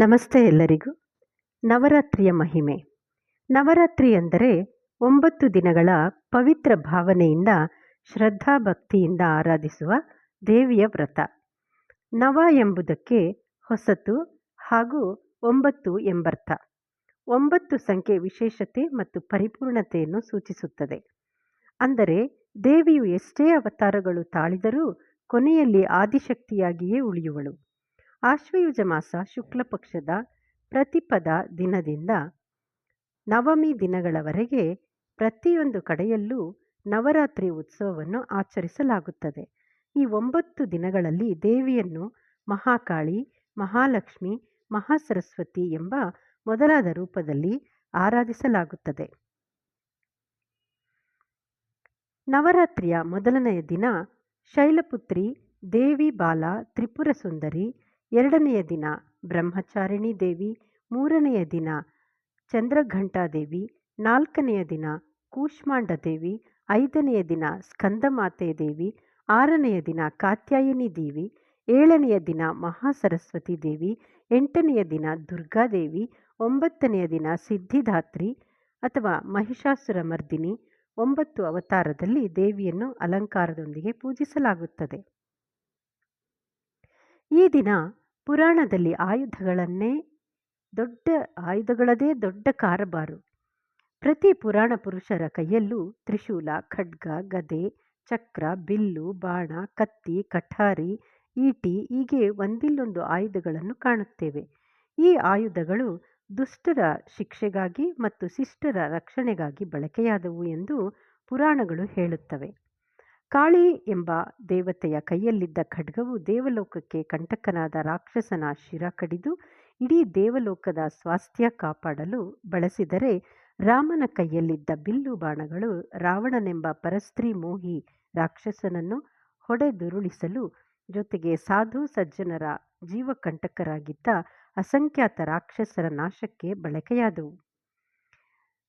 ನಮಸ್ತೆ ಎಲ್ಲರಿಗೂ. ನವರಾತ್ರಿಯ ಮಹಿಮೆ. ನವರಾತ್ರಿ ಎಂದರೆ ಒಂಬತ್ತು ದಿನಗಳ ಪವಿತ್ರ ಭಾವನೆಯಿಂದ ಶ್ರದ್ಧಾಭಕ್ತಿಯಿಂದ ಆರಾಧಿಸುವ ದೇವಿಯ ವ್ರತ. ನವ ಎಂಬುದಕ್ಕೆ ಹೊಸತು ಹಾಗೂ ಒಂಬತ್ತು ಎಂಬರ್ಥ. ಒಂಬತ್ತು ಸಂಖ್ಯೆ ವಿಶೇಷತೆ ಮತ್ತು ಪರಿಪೂರ್ಣತೆಯನ್ನು ಸೂಚಿಸುತ್ತದೆ. ಅಂದರೆ ದೇವಿಯು ಎಷ್ಟೇ ಅವತಾರಗಳು ತಾಳಿದರೂ ಕೊನೆಯಲ್ಲಿ ಆದಿಶಕ್ತಿಯಾಗಿಯೇ ಉಳಿಯುವಳು. ಆಶ್ವಯುಜ ಮಾಸ ಶುಕ್ಲ ಪಕ್ಷದ ಪ್ರತಿಪದ ದಿನದಿಂದ ನವಮಿ ದಿನಗಳವರೆಗೆ ಪ್ರತಿಯೊಂದು ಕಡೆಯಲ್ಲೂ ನವರಾತ್ರಿ ಉತ್ಸವವನ್ನು ಆಚರಿಸಲಾಗುತ್ತದೆ. ಈ ಒಂಬತ್ತು ದಿನಗಳಲ್ಲಿ ದೇವಿಯನ್ನು ಮಹಾಕಾಳಿ, ಮಹಾಲಕ್ಷ್ಮಿ, ಮಹಾಸರಸ್ವತಿ ಎಂಬ ಮೊದಲಾದ ರೂಪದಲ್ಲಿ ಆರಾಧಿಸಲಾಗುತ್ತದೆ. ನವರಾತ್ರಿಯ ಮೊದಲನೆಯ ದಿನ ಶೈಲಪುತ್ರಿ, ದೇವಿ ಬಾಲ ತ್ರಿಪುರ ಸುಂದರಿ ಎರಡನೆಯ ದಿನ ಬ್ರಹ್ಮಚಾರಿಣಿ ದೇವಿ, ಮೂರನೆಯ ದಿನ ಚಂದ್ರಘಂಟಾದೇವಿ ನಾಲ್ಕನೆಯ ದಿನ ಕೂಷ್ಮಾಂಡ ದೇವಿ, ಐದನೆಯ ದಿನ ಸ್ಕಂದಮಾತೆ ದೇವಿ, ಆರನೆಯ ದಿನ ಕಾತ್ಯಾಯಿನಿ ದೇವಿ, ಏಳನೆಯ ದಿನ ಮಹಾಸರಸ್ವತಿ ದೇವಿ, ಎಂಟನೆಯ ದಿನ ದುರ್ಗಾದೇವಿ ಒಂಬತ್ತನೆಯ ದಿನ ಸಿದ್ಧಿದಾತ್ರಿ ಅಥವಾ ಮಹಿಷಾಸುರ ಮರ್ದಿನಿ, ಒಂಬತ್ತು ಅವತಾರದಲ್ಲಿ ದೇವಿಯನ್ನು ಅಲಂಕಾರದೊಂದಿಗೆ ಪೂಜಿಸಲಾಗುತ್ತದೆ. ಈ ದಿನ ಪುರಾಣದಲ್ಲಿ ಆಯುಧಗಳನ್ನೇ ದೊಡ್ಡ, ಆಯುಧಗಳದೇ ದೊಡ್ಡ ಕಾರಬಾರು. ಪ್ರತಿ ಪುರಾಣ ಪುರುಷರ ಕೈಯಲ್ಲೂ ತ್ರಿಶೂಲ, ಖಡ್ಗ, ಗದೆ, ಚಕ್ರ, ಬಿಲ್ಲು, ಬಾಣ, ಕತ್ತಿ, ಕಠಾರಿ, ಈಟಿ ಹೀಗೆ ಒಂದಿಲ್ಲೊಂದು ಆಯುಧಗಳನ್ನು ಕಾಣುತ್ತೇವೆ. ಈ ಆಯುಧಗಳು ದುಷ್ಟರ ಶಿಕ್ಷೆಗಾಗಿ ಮತ್ತು ಶಿಷ್ಟರ ರಕ್ಷಣೆಗಾಗಿ ಬಳಕೆಯಾದವು ಎಂದು ಪುರಾಣಗಳು ಹೇಳುತ್ತವೆ. ಕಾಳಿ ಎಂಬ ದೇವತೆಯ ಕೈಯಲ್ಲಿದ್ದ ಖಡ್ಗವು ದೇವಲೋಕಕ್ಕೆ ಕಂಟಕನಾದ ರಾಕ್ಷಸನ ಶಿರ ಕಡಿದು ಇಡೀ ದೇವಲೋಕದ ಸ್ವಾಸ್ಥ್ಯ ಕಾಪಾಡಲು ಬಳಸಿದರೆ ರಾಮನ ಕೈಯಲ್ಲಿದ್ದ ಬಿಲ್ಲು ಬಾಣಗಳು ರಾವಣನೆಂಬ ಪರಸ್ತ್ರೀ ಮೋಹಿ ರಾಕ್ಷಸನನ್ನು ಹೊಡೆದುರುಳಿಸಲು ಜೊತೆಗೆ ಸಾಧು ಸಜ್ಜನರ ಜೀವಕಂಟಕರಾಗಿದ್ದ ಅಸಂಖ್ಯಾತ ರಾಕ್ಷಸರ ನಾಶಕ್ಕೆ ಬಳಕೆಯಾದವು.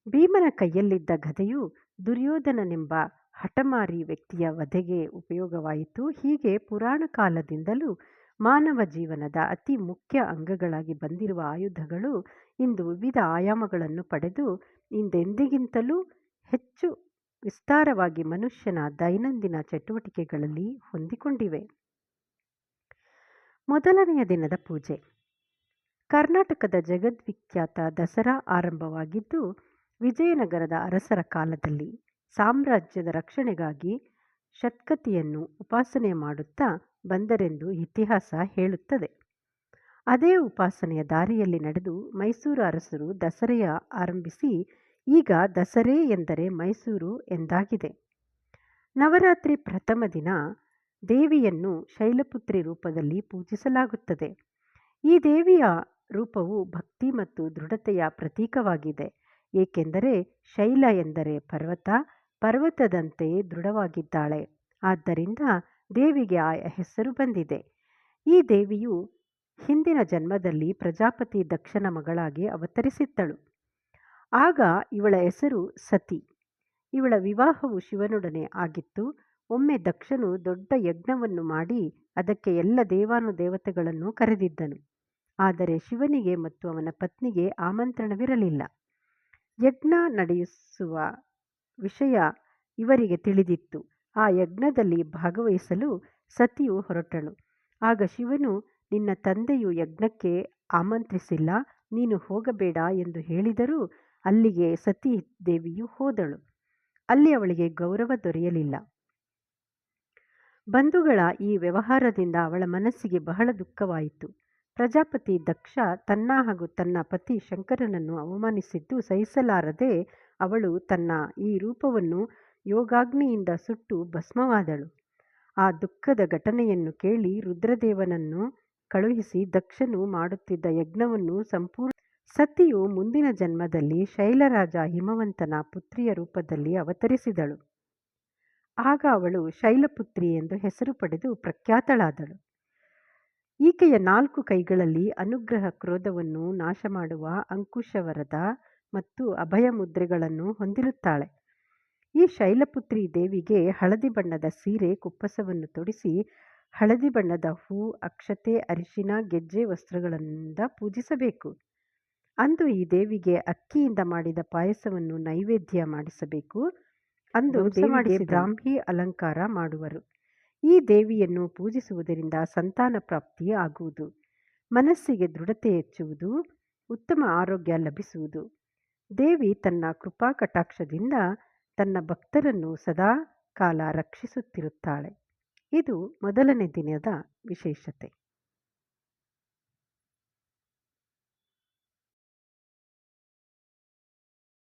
ಭೀಮನ ಕೈಯಲ್ಲಿದ್ದ ಗದೆಯು ದುರ್ಯೋಧನನೆಂಬ ಹಠಮಾರಿ ವ್ಯಕ್ತಿಯ ವಧೆಗೆ ಉಪಯೋಗವಾಯಿತು. ಹೀಗೆ ಪುರಾಣ ಕಾಲದಿಂದಲೂ ಮಾನವ ಜೀವನದ ಅತಿ ಮುಖ್ಯ ಅಂಗಗಳಾಗಿ ಬಂದಿರುವ ಆಯುಧಗಳು ಇಂದು ವಿವಿಧ ಆಯಾಮಗಳನ್ನು ಪಡೆದು ಇಂದೆಂದಿಗಿಂತಲೂ ಹೆಚ್ಚು ವಿಸ್ತಾರವಾಗಿ ಮನುಷ್ಯನ ದೈನಂದಿನ ಚಟುವಟಿಕೆಗಳಲ್ಲಿ ಹೊಂದಿಕೊಂಡಿವೆ. ಮೊದಲನೆಯ ದಿನದ ಪೂಜೆ. ಕರ್ನಾಟಕದ ಜಗದ್ವಿಖ್ಯಾತ ದಸರಾ ಆರಂಭವಾಗಿದ್ದು, ವಿಜಯನಗರದ ಅರಸರ ಕಾಲದಲ್ಲಿ. ಸಾಮ್ರಾಜ್ಯದ ರಕ್ಷಣೆಗಾಗಿ ಶತ್ಕತಿಯನ್ನು ಉಪಾಸನೆ ಮಾಡುತ್ತಾ ಬಂದರೆಂದು ಇತಿಹಾಸ ಹೇಳುತ್ತದೆ. ಅದೇ ಉಪಾಸನೆಯ ದಾರಿಯಲ್ಲಿ ನಡೆದು ಮೈಸೂರು ಅರಸರು ದಸರೆಯ ಆರಂಭಿಸಿ, ಈಗ ದಸರೆ ಎಂದರೆ ಮೈಸೂರು ಎಂದಾಗಿದೆ. ನವರಾತ್ರಿ ಪ್ರಥಮ ದಿನ ದೇವಿಯನ್ನು ಶೈಲಪುತ್ರಿ ರೂಪದಲ್ಲಿ ಪೂಜಿಸಲಾಗುತ್ತದೆ. ಈ ದೇವಿಯ ರೂಪವು ಭಕ್ತಿ ಮತ್ತು ದೃಢತೆಯ ಪ್ರತೀಕವಾಗಿದೆ, ಏಕೆಂದರೆ ಶೈಲ ಎಂದರೆ ಪರ್ವತ ಪರ್ವತದಂತೆ ದೃಢವಾಗಿದ್ದಾಳೆ. ಆದ್ದರಿಂದ ದೇವಿಗೆ ಆ ಹೆಸರು ಬಂದಿದೆ. ಈ ದೇವಿಯು ಹಿಂದಿನ ಜನ್ಮದಲ್ಲಿ ಪ್ರಜಾಪತಿ ದಕ್ಷನ ಮಗಳಾಗಿ ಅವತರಿಸಿದ್ದಳು. ಆಗ ಇವಳ ಹೆಸರು ಸತಿ. ಇವಳ ವಿವಾಹವು ಶಿವನೊಡನೆ ಆಗಿತ್ತು. ಒಮ್ಮೆ ದಕ್ಷನು ದೊಡ್ಡ ಯಜ್ಞವನ್ನು ಮಾಡಿ ಅದಕ್ಕೆ ಎಲ್ಲ ದೇವಾನುದೇವತೆಗಳನ್ನು ಕರೆದಿದ್ದನು. ಆದರೆ ಶಿವನಿಗೆ ಮತ್ತು ಅವನ ಪತ್ನಿಗೆ ಆಮಂತ್ರಣವಿರಲಿಲ್ಲ. ಯಜ್ಞ ನಡೆಯಿಸುವ ವಿಷಯ ಇವರಿಗೆ ತಿಳಿದಿತ್ತು. ಆ ಯಜ್ಞದಲ್ಲಿ ಭಾಗವಹಿಸಲು ಸತಿಯು ಹೊರಟಳು. ಆಗ ಶಿವನು, ನಿನ್ನ ತಂದೆಯು ಯಜ್ಞಕ್ಕೆ ಆಮಂತ್ರಿಸಿಲ್ಲ, ನೀನು ಹೋಗಬೇಡ ಎಂದು ಹೇಳಿದರೂ ಅಲ್ಲಿಗೆ ಸತಿ ದೇವಿಯು ಹೋದಳು. ಅಲ್ಲಿ ಅವಳಿಗೆ ಗೌರವ ದೊರೆಯಲಿಲ್ಲ. ಬಂಧುಗಳ ಈ ವ್ಯವಹಾರದಿಂದ ಅವಳ ಮನಸ್ಸಿಗೆ ಬಹಳ ದುಃಖವಾಯಿತು. ಪ್ರಜಾಪತಿ ದಕ್ಷ ತನ್ನ ಹಾಗೂ ತನ್ನ ಪತಿ ಶಂಕರನನ್ನು ಅವಮಾನಿಸಿದ್ದು ಸಹಿಸಲಾರದೆ ಅವಳು ತನ್ನ ಈ ರೂಪವನ್ನು ಯೋಗಾಗ್ನಿಯಿಂದ ಸುಟ್ಟು ಭಸ್ಮವಾದಳು. ಆ ದುಃಖದ ಘಟನೆಯನ್ನು ಕೇಳಿ ರುದ್ರದೇವನನ್ನು ಕಳುಹಿಸಿ ದಕ್ಷನು ಮಾಡುತ್ತಿದ್ದ ಯಜ್ಞವನ್ನು ಸಂಪೂರ್ಣ ಸತಿಯು ಮುಂದಿನ ಜನ್ಮದಲ್ಲಿ ಶೈಲರಾಜ ಹಿಮವಂತನ ಪುತ್ರಿಯ ರೂಪದಲ್ಲಿ ಅವತರಿಸಿದಳು. ಆಗ ಅವಳು ಶೈಲಪುತ್ರಿ ಎಂದು ಹೆಸರು ಪಡೆದು ಪ್ರಖ್ಯಾತಳಾದಳು. ಈಕೆಯ ನಾಲ್ಕು ಕೈಗಳಲ್ಲಿ ಅನುಗ್ರಹ ಕ್ರೋಧವನ್ನು ನಾಶ ಮಾಡುವ ಅಂಕುಶವರದ ಮತ್ತು ಅಭಯ ಮುದ್ರೆಗಳನ್ನು ಹೊಂದಿರುತ್ತಾಳೆ. ಈ ಶೈಲಪುತ್ರಿ ದೇವಿಗೆ ಹಳದಿ ಬಣ್ಣದ ಸೀರೆ ಕುಪ್ಪಸವನ್ನು ತೊಡಿಸಿ ಹಳದಿ ಬಣ್ಣದ ಹೂ ಅಕ್ಷತೆ ಅರಿಶಿನ ಗೆಜ್ಜೆ ವಸ್ತ್ರಗಳಿಂದ ಪೂಜಿಸಬೇಕು. ಅಂದು ಈ ದೇವಿಗೆ ಅಕ್ಕಿಯಿಂದ ಮಾಡಿದ ಪಾಯಸವನ್ನು ನೈವೇದ್ಯ ಮಾಡಿಸಬೇಕು. ಅಂದು ದೇವಿಗೆ. ಬ್ರಾಹ್ಮಿ ಅಲಂಕಾರ ಮಾಡುವರು. ಈ ದೇವಿಯನ್ನು ಪೂಜಿಸುವುದರಿಂದ ಸಂತಾನ ಪ್ರಾಪ್ತಿ ಆಗುವುದು. ಮನಸ್ಸಿಗೆ ದೃಢತೆ ಹೆಚ್ಚುವುದು ಉತ್ತಮ ಆರೋಗ್ಯ ಲಭಿಸುವುದು. ದೇವಿ ತನ್ನ ಕೃಪಾ ಕಟಾಕ್ಷದಿಂದ ತನ್ನ ಭಕ್ತರನ್ನು ಸದಾ ಕಾಲ ರಕ್ಷಿಸುತ್ತಿರುತ್ತಾಳೆ. ಇದು ಮೊದಲನೇ ದಿನದ ವಿಶೇಷತೆ.